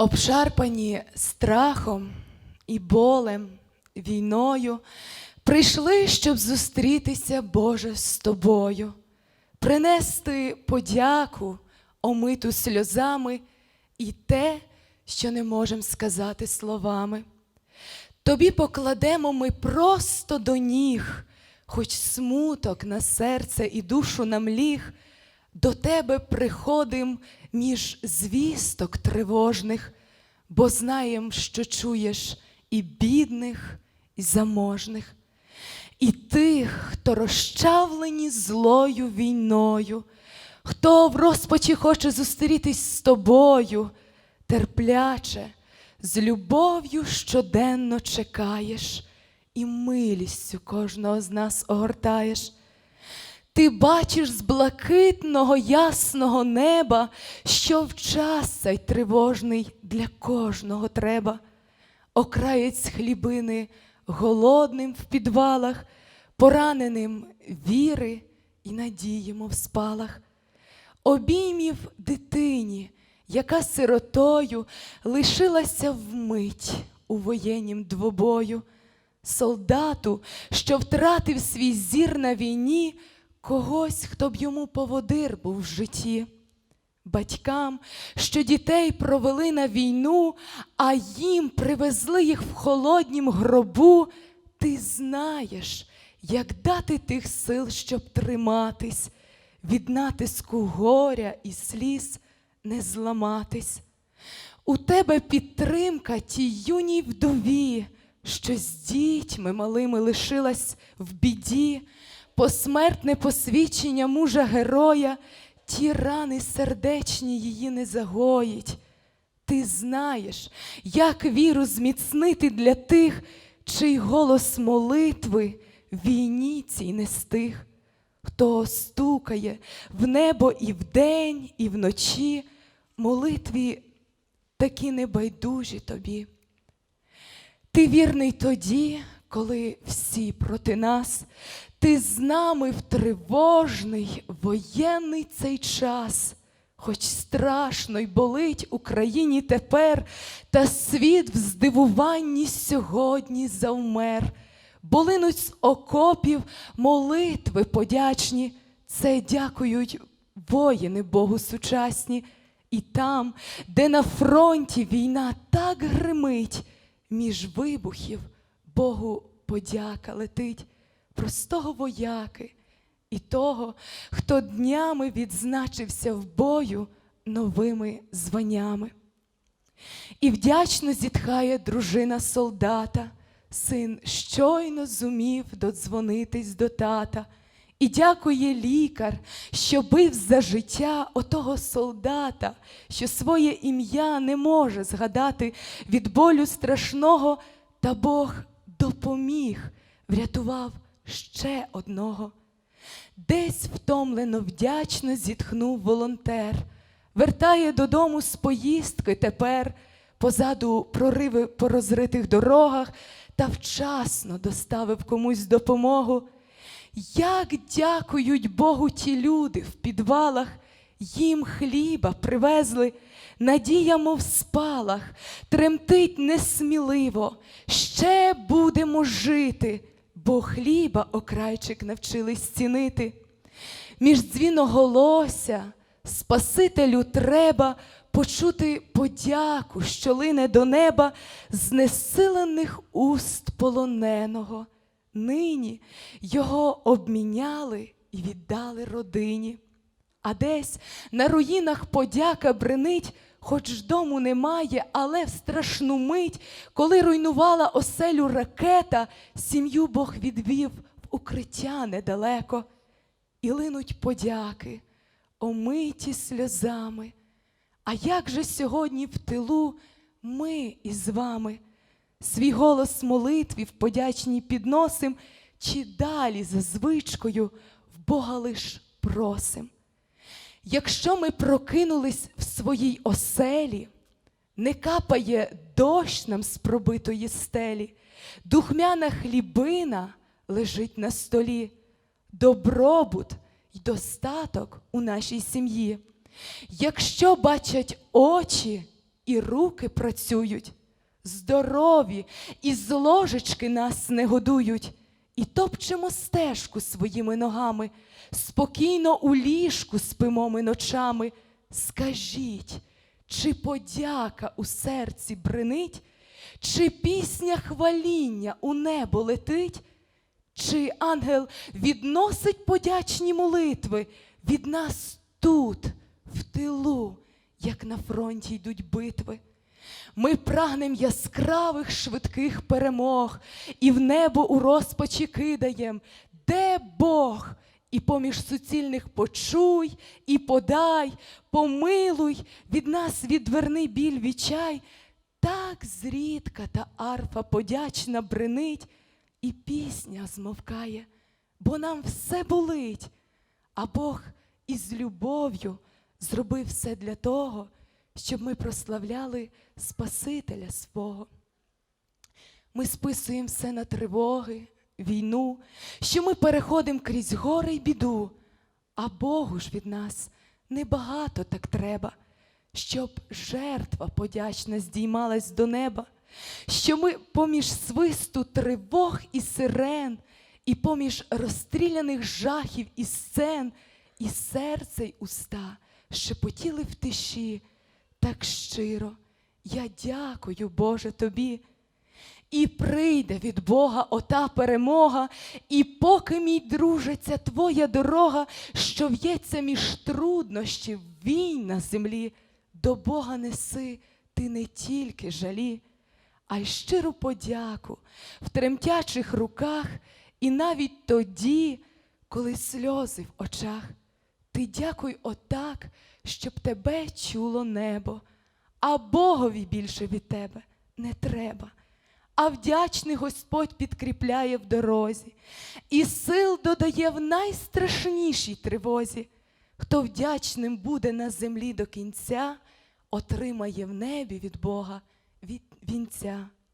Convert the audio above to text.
Обшарпані страхом і болем, війною, прийшли, щоб зустрітися, Боже, з тобою, принести подяку, омиту сльозами і те, що не можемо сказати словами. Тобі покладемо ми просто до ніг, хоч смуток на серце і душу нам ліг, до тебе приходим між звісток тривожних, бо знаєм, що чуєш і бідних, і заможних, і тих, хто розчавлені злою війною, хто в розпачі хоче зустрітись з тобою, терпляче, з любов'ю щоденно чекаєш, і милістю кожного з нас огортаєш. Ти бачиш з блакитного ясного неба, що в час цей тривожний для кожного треба. Окраєць хлібини голодним в підвалах, пораненим віри і надіємо в спалах. Обіймів дитині, яка сиротою лишилася вмить у воєннім двобою, солдату, що втратив свій зір на війні, когось, хто б йому поводир був в житті. Батькам, що дітей провели на війну, а їм привезли їх в холоднім гробу, ти знаєш, як дати тих сил, щоб триматись, від натиску горя і сліз не зламатись. У тебе підтримка тій юній вдові, що з дітьми малими лишилась в біді, посмертне посвідчення мужа героя, ті рани сердечні її не загоїть. Ти знаєш, як віру зміцнити для тих, чий голос молитви війні цій не стих, хто стукає в небо і вдень, і вночі, молитві такі небайдужі тобі. Ти вірний тоді, коли всі проти нас, ти з нами в тривожний воєнний цей час, хоч страшно й болить Україні тепер, та світ в здивуванні сьогодні завмер. Болинуть з окопів молитви подячні, це дякують воїни Богу сучасні. І там, де на фронті війна так гримить, між вибухів Богу подяка летить простого вояки і того, хто днями відзначився в бою новими званнями. І вдячно зітхає дружина солдата, син щойно зумів додзвонитись до тата. І дякує лікар, що бив за життя отого солдата, що своє ім'я не може згадати від болю страшного, та Бог допоміг, врятував ще одного. Десь втомлено вдячно зітхнув волонтер, вертає додому з поїздки тепер, позаду прориви по розритих дорогах та вчасно доставив комусь допомогу. Як дякують Богу ті люди в підвалах, їм хліба привезли, надія, мов спалах, тремтить несміливо, ще будемо жити, бо хліба окрайчик навчились цінити. Між дзвіноголося Спасителю треба почути подяку, що лине до неба знесилених уст полоненого. Нині його обміняли і віддали родині. А десь на руїнах подяка бренить, хоч дому немає, але в страшну мить, коли руйнувала оселю ракета, сім'ю Бог відвів в укриття недалеко. І линуть подяки, омиті сльозами. А як же сьогодні в тилу ми із вами? Свій голос молитві в подячній підносим, чи далі за звичкою в Бога лиш просим. Якщо ми прокинулись в своїй оселі, не капає дощ нам з пробитої стелі, духмяна хлібина лежить на столі, добробут й достаток у нашій сім'ї. Якщо бачать очі і руки працюють, здорові, і з ложечки нас не годують, і топчемо стежку своїми ногами, спокійно у ліжку спимо ми ночами. Скажіть, чи подяка у серці бренить, чи пісня хваління у небо летить? Чи ангел відносить подячні молитви від нас тут, в тилу, як на фронті йдуть битви? Ми прагнем яскравих швидких перемог, і в небо у розпачі кидаєм, де Бог? І поміж суцільних почуй, і подай, помилуй, від нас відверни біль вічай, так зрідка та арфа подячна бренить, і пісня змовкає, бо нам все болить, а Бог із любов'ю зробив все для того, щоб ми прославляли Спасителя свого. Ми списуємо все на тривоги, війну, що ми переходимо крізь гори й біду, а Богу ж від нас небагато так треба, щоб жертва подячна здіймалась до неба, що ми поміж свисту тривог і сирен, і поміж розстріляних жахів і сцен, і серце й уста шепотіли в тиші так щиро. Я дякую, Боже, тобі. І прийде від Бога ота перемога, і поки, мій друже, ця твоя дорога, що в'ється між труднощів, війн на землі, до Бога неси ти не тільки жалі, а й щиру подяку в тремтячих руках, і навіть тоді, коли сльози в очах. Ти дякуй отак, щоб тебе чуло небо, а Богові більше від тебе не треба. А вдячний Господь підкріпляє в дорозі, і сил додає в найстрашнішій тривозі. Хто вдячним буде на землі до кінця, отримає в небі від Бога від вінця.